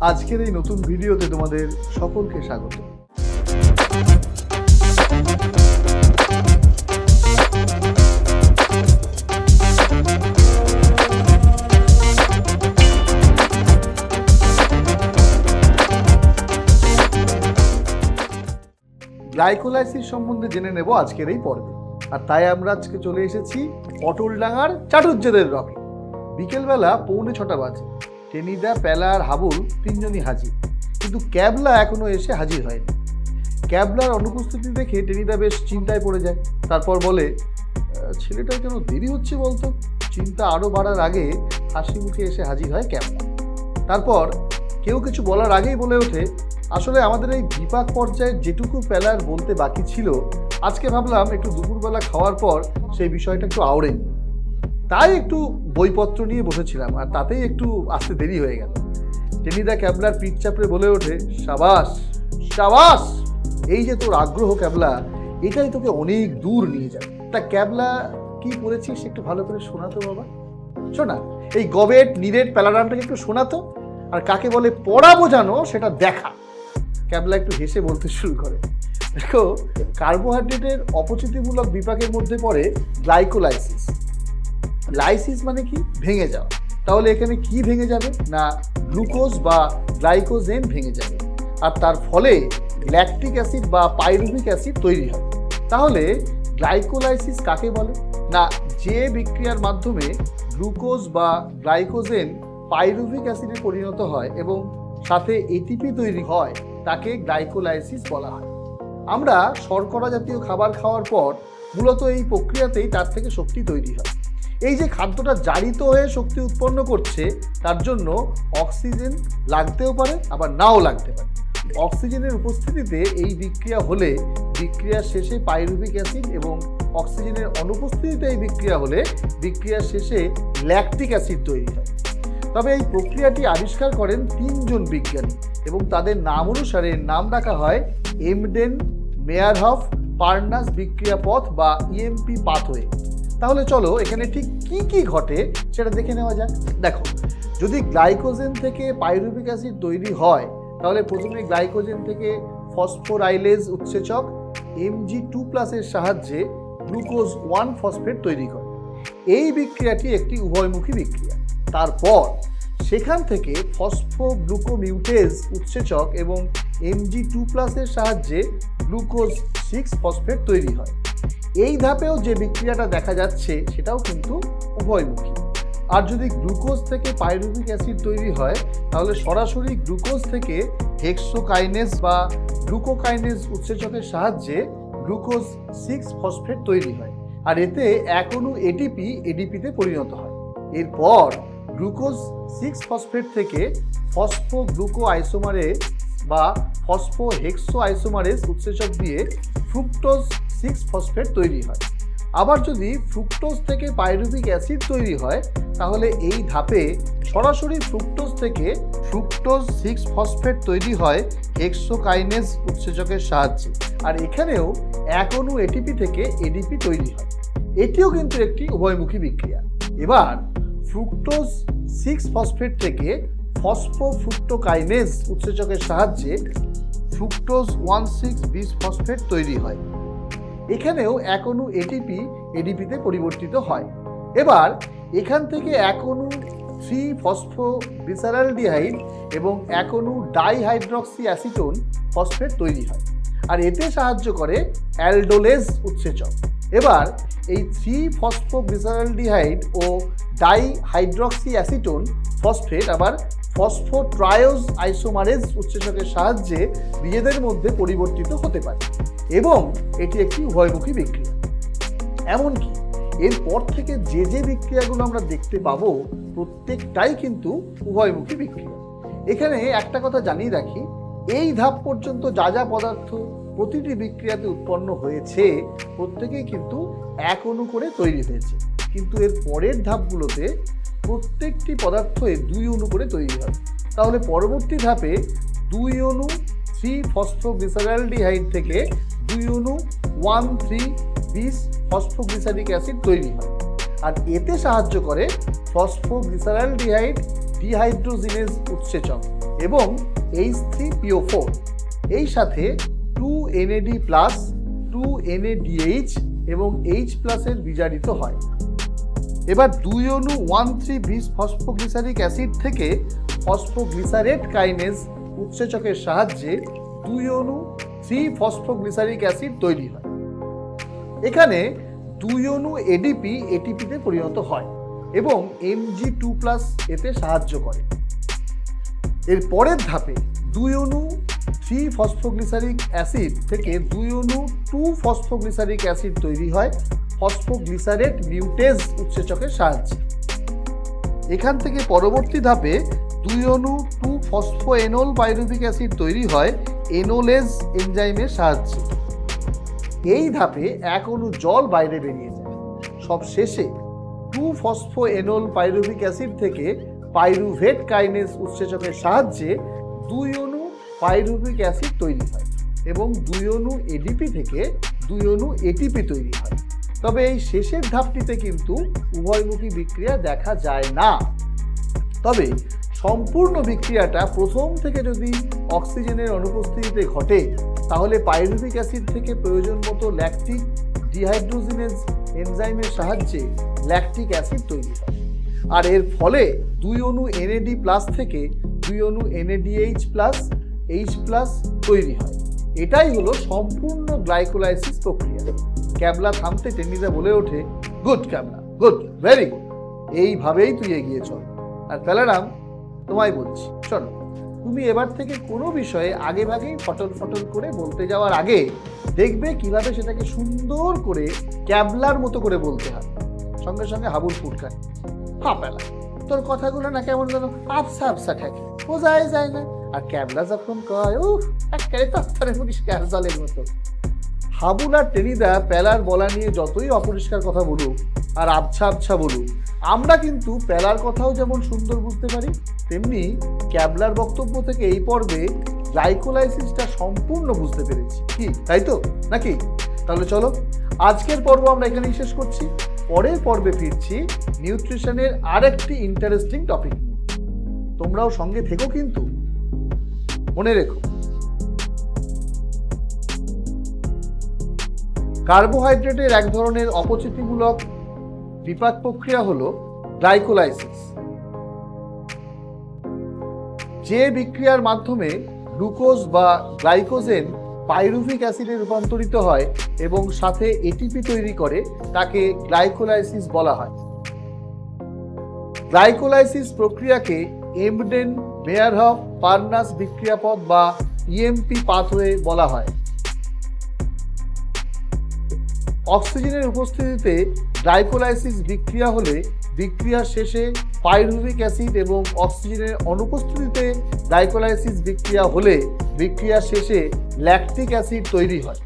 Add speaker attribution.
Speaker 1: আজকের এই নতুন ভিডিওতে তোমাদের সকলকে স্বাগত। গ্লাইকোলাইসিস সম্বন্ধে জেনে নেব আজকের এই পর্বে। আর তাই আমরা আজকে চলে এসেছি পটলডাঙ্গার চাটুর্যেদের রকে। বিকেলবেলা পৌনে ছটা বাজে। টেনিদা প্যালা আর হাবুল তিনজনই হাজির। কিন্তু ক্যাবলা এখনও এসে হাজির হয়নি। ক্যাবলার অনুপস্থিতি দেখে টেনিদা বেশ চিন্তায় পড়ে যায়। তারপর বলে "আহ, ছেলেটার কেন দেরি হচ্ছে বলতো? চিন্তা আরও বাড়ার আগে হাসি মুখে এসে হাজির হয় ক্যাবলা। তারপর কেউ কিছু বলার আগেই বলে ওঠে আসলে আমাদের এই বিপাক পর্যায়ে যেটুকু প্যালার বলতে বাকি ছিল আজকে ভাবলাম একটু দুপুরবেলা খাওয়ার পর সেই বিষয়টা একটু আওড়ে নিই। তাই একটু বইপত্র নিয়ে বসেছিলাম, আর তাতেই একটু আসতে দেরি হয়ে গেল। টেনিদা ক্যাবলার পিঠ চাপড়ে বলে ওঠে, সাবাস সাবাস! এই যে তোর আগ্রহ ক্যাবলা, এটাই তোকে অনেক দূর নিয়ে যাবে। তা ক্যাবলা কি করেছিস একটু ভালো করে শোনাতো বাবা? শোনা, এই গবেট, নিরেট, প্যালারামটাকে একটু শোনাতো, আর কাকে বলে পড়া বোঝানো সেটা দেখা। ক্যাবলা একটু হেসে বলতে শুরু করে, দেখো, কার্বোহাইড্রেটের অপচিতিমূলক বিপাকের মধ্যে পড়ে গ্লাইকোলাইসিস। লাইসিস মানে কি? ভেঙে যাওয়া। তাহলে এখানে কি ভেঙে যাবে? না, গ্লুকোজ বা গ্লাইকোজেন ভেঙে যাবে। আর তার ফলে ল্যাকটিক অ্যাসিড বা পাইরুভিক অ্যাসিড তৈরি হবে। তাহলে গ্লাইকোলাইসিস কাকে বলে? না, যে বিক্রিয়ার মাধ্যমে গ্লুকোজ বা গ্লাইকোজেন পাইরুভিক অ্যাসিডে পরিণত হয় এবং সাথে এটিপি তৈরি হয়, তাকে গ্লাইকোলাইসিস বলা হয়। আমরা শর্করা জাতীয় খাবার খাওয়ার পর মূলত এই প্রক্রিয়াতেই তার থেকে শক্তি তৈরি হয়। এই যে খাদ্যটা জারিত হয়ে শক্তি উৎপন্ন করছে, তার জন্য অক্সিজেন লাগতেও পারে, আবার নাও লাগতে পারে। অক্সিজেনের উপস্থিতিতে এই বিক্রিয়া হলে বিক্রিয়ার শেষে পাইরুবিক অ্যাসিড এবং অক্সিজেনের অনুপস্থিতিতে এই বিক্রিয়া হলে বিক্রিয়ার শেষে ল্যাকটিক অ্যাসিড তৈরি হয়। তবে এই প্রক্রিয়াটি আবিষ্কার করেন তিনজন বিজ্ঞানী এবং তাদের নাম অনুসারে নাম রাখা হয় এমডেন মেয়ারহফ পার্নাস বিক্রিয়া পথ বা ইএমপি পাথওয়ে। তাহলে চলো এখানে ঠিক কি কি ঘটে সেটা দেখে নেওয়া যাক। দেখো, যদি গ্লাইকোজেন থেকে পাইরুবিক অ্যাসিড তৈরি হয়, তাহলে প্রথমে গ্লাইকোজেন থেকে ফসফোরাইলেজ উৎসেচক এমজি টু প্লাসের সাহায্যে গ্লুকোজ ওয়ান ফসফেট তৈরি করে। এই বিক্রিয়াটি একটি উভয়মুখী বিক্রিয়া। তারপর সেখান থেকে ফসফোগ্লুকোমিউটেজ উৎসেচক এবং এমজি টু প্লাসের সাহায্যে গ্লুকোজ সিক্স ফসফেট তৈরি হয়। এই ধাপেও যে বিক্রিয়াটা দেখা যাচ্ছে, সেটাও কিন্তু উভয়মুখী। আর যদি গ্লুকোজ থেকে পাইরুবিক অ্যাসিড তৈরি হয়, তাহলে সরাসরি গ্লুকোজ থেকে হেক্সোকাইনেস বা গ্লুকোকাইনেস উৎসেচকের সাহায্যে গ্লুকোজ সিক্স ফসফেট তৈরি হয়। আর এতে এক অণু এটিপি এডিপিতে পরিণত হয়। এরপর গ্লুকোজ সিক্স ফসফেট থেকে ফসফো গ্লুকো আইসোমারেজ বা ফসফো হেক্সো আইসোমারেজ উৎসেচক দিয়ে ফ্রুক্টোজ সিক্স ফসফেট তৈরি হয়। আবার যদি ফ্রুক্টোজ থেকে পাইরুবিক অ্যাসিড তৈরি হয়, তাহলে এই ধাপে সরাসরি ফ্রুক্টোজ থেকে ফ্রুক্টোজ সিক্স ফসফেট তৈরি হয় হেক্সোকাইনেজ উৎসেচকের সাহায্যে। আর এখানেও এক অণু এটিপি থেকে এডিপি তৈরি হয়। এটিও কিন্তু একটি উভয়মুখী বিক্রিয়া। এবার ফ্রুক্টোজ সিক্স ফসফেট থেকে ফসফো ফ্রুক্টোকাইনেজ উৎসেচকের সাহায্যে fructose one six bis phosphate তৈরি হয়। এখানেও এক অণু এটিপি এডিপিতে পরিবর্তিত হয়। এবার এখান থেকে এক থ্রি ফসফো ডিহাইড এবং এক অণু ডাইহাইড্রক্সি অ্যাসিটোন ফসফেট তৈরি হয়। আর এতে সাহায্য করে অ্যালডোলেজ উৎসেচক। এবার এই থ্রি ফসফো গ্লিসারালডিহাইড ও ডাইহাইড্রক্সি অ্যাসিটোন ফসফেট আবার ফসফোট্রায়োজ আইসোমারেজ উৎসেচকের সাহায্যে নিজেদের মধ্যে পরিবর্তিত হতে পারে এবং এটি একটি উভয়মুখী বিক্রিয়া। এমনকি এরপর থেকে যে যে বিক্রিয়াগুলো আমরা দেখতে পাবো, প্রত্যেকটাই কিন্তু উভয়মুখী বিক্রিয়া। এখানে একটা কথা জানিয়ে রাখি, এই ধাপ পর্যন্ত যা যা পদার্থ প্রতিটি বিক্রিয়াতে উৎপন্ন হয়েছে, প্রত্যেকেই কিন্তু এক অণু করে তৈরি হয়েছে। কিন্তু এর পরের ধাপগুলোতে প্রত্যেকটি পদার্থই দুই অণু করে তৈরি হয়। তাহলে পরবর্তী ধাপে দুই অণু থ্রি ফসফোগ্লিসারালডিহাইড থেকে দুই অণু one three bis phosphoglyceric acid তৈরি হয়। আর এতে সাহায্য করে ফসফোগ্লিসারালডিহাইড ডিহাইড্রোজিনেজ উৎসেচক এবং এইচ থ্রি পিও ফোর। এই সাথে two NAD plus two NADH এবং এইচ প্লাসের বিজারিত হয়। এবার দুই অণু one three bis phosphoglyceric acid থেকে ফসফোগ্লিসারেট কাইনেজ উৎসেচকের সাহায্যে দুই অণু থ্রি ফসফোগ্লিসারিক অ্যাসিড তৈরি হয়। এখানে দুই অণু এডিপি এটিপিতে পরিণত হয় এবং এমজি টু প্লাস এতে সাহায্য করে। এর পরের ধাপে দুই অণু থ্রি ফসফোগ্লিসারিক অ্যাসিড থেকে দুই অণু টু ফসফোগ্লিসারিক অ্যাসিড তৈরি হয়। ফসফোগ্লিসারেট মিউটেজ উৎসেচকের সাহায্যে। এখান থেকে পরবর্তী ধাপে দুই অণু টু ফসফোএনল পাইরুভিক অ্যাসিড তৈরি হয় এনোলেজ এনজাইমের সাহায্যে। এই ধাপে এক অণু জল বাইরে বেরিয়ে যায়। সব শেষে টু ফসফোএনল পাইরুভিক অ্যাসিড থেকে পাইরুভেট কাইনেস উৎসেচকের সাহায্যে দুই অণু পাইরুভিক অ্যাসিড তৈরি হয় এবং দুই অণু এডিপি থেকে দুই অণু এটিপি তৈরি হয়। তবে এই শেষের ধাপটিতে কিন্তু উভয়মুখী বিক্রিয়া দেখা যায় না। তবে সম্পূর্ণ বিক্রিয়াটা প্রথম থেকে যদি অক্সিজেনের অনুপস্থিতিতে ঘটে, তাহলে পাইরুভিক অ্যাসিড থেকে প্রয়োজন মতো ল্যাকটিক ডিহাইড্রোজিনেজ এনজাইমের সাহায্যে ল্যাকটিক অ্যাসিড তৈরি হয়। আর এর ফলে দুই অণু এনএডি প্লাস থেকে দুই অণু এনএডিএইচ প্লাস এইচ প্লাস তৈরি হয়। এটাই হলো সম্পূর্ণ গ্লাইকোলাইসিস প্রক্রিয়া। ক্যাবলা থামতে টেনিদা বলে ওঠে, good Kyabla, good, very good. এইভাবেই তুই এগিয়ে চল। আর প্যালারাম তোমায় বলছি, শোনো, তুমি এবার থেকে কোনো বিষয়ে আগে ভাগেই ফটল ফটল করে বলতে যাওয়ার আগে দেখবে কীভাবে সেটাকে সুন্দর করে ক্যাবলার মতো করে বলতে হয়। সঙ্গে সঙ্গে হাবুল ফুটকায় হা পেলা তোর কথাগুলো না কেমন যেন আফসা আফসা থাকে বোঝাই যায় না। আর ক্যাবলা যখন কয়, উফ, একেবারে তত্তরে পরিষ্কার জলের মতো। হাবুল আর টেনিদা প্যালার বলা নিয়ে যতই অপরিষ্কার কথা বলুক আর আবছা আবছা বলুক, আমরা কিন্তু প্যালার কথাও যেমন সুন্দর বুঝতে পারি, তেমনি ক্যাবলার বক্তব্য থেকে এই পর্বে গ্লাইকোলাইসিসটা সম্পূর্ণ বুঝতে পেরেছি। কি, তাই তো? নাকি? তাহলে চলো, আজকের পর্ব আমরা এখানেই শেষ করছি। পরের পর্বে ফিরছি নিউট্রিশনের আরেকটি ইন্টারেস্টিং টপিক তোমরাও সঙ্গে থেকো কিন্তু। মনে রেখো। কার্বোহাইড্রেটের এক ধরনের অপচিতিমূলক বিপাক প্রক্রিয়া হল গ্লাইকোলাইসিস। যে বিক্রিয়ার মাধ্যমে গ্লুকোজ বা গ্লাইকোজেন পাইরুভিক অ্যাসিডে রূপান্তরিত হয় এবং সাথে এটিপি তৈরি করে, তাকে গ্লাইকোলাইসিস বলা হয়। গ্লাইকোলাইসিস প্রক্রিয়াকে এমডেন মেয়ারহফ পার্নাস বিক্রিয়াপথ বা ইএমপি পাথওয়ে বলা হয়। অক্সিজেনের উপস্থিতিতে গ্লাইকোলাইসিস বিক্রিয়া হলে বিক্রিয়ার শেষে পাইরুভিক অ্যাসিড এবং অক্সিজেনের অনুপস্থিতিতে গ্লাইকোলাইসিস বিক্রিয়া হলে বিক্রিয়ার শেষে ল্যাকটিক অ্যাসিড তৈরি হয়।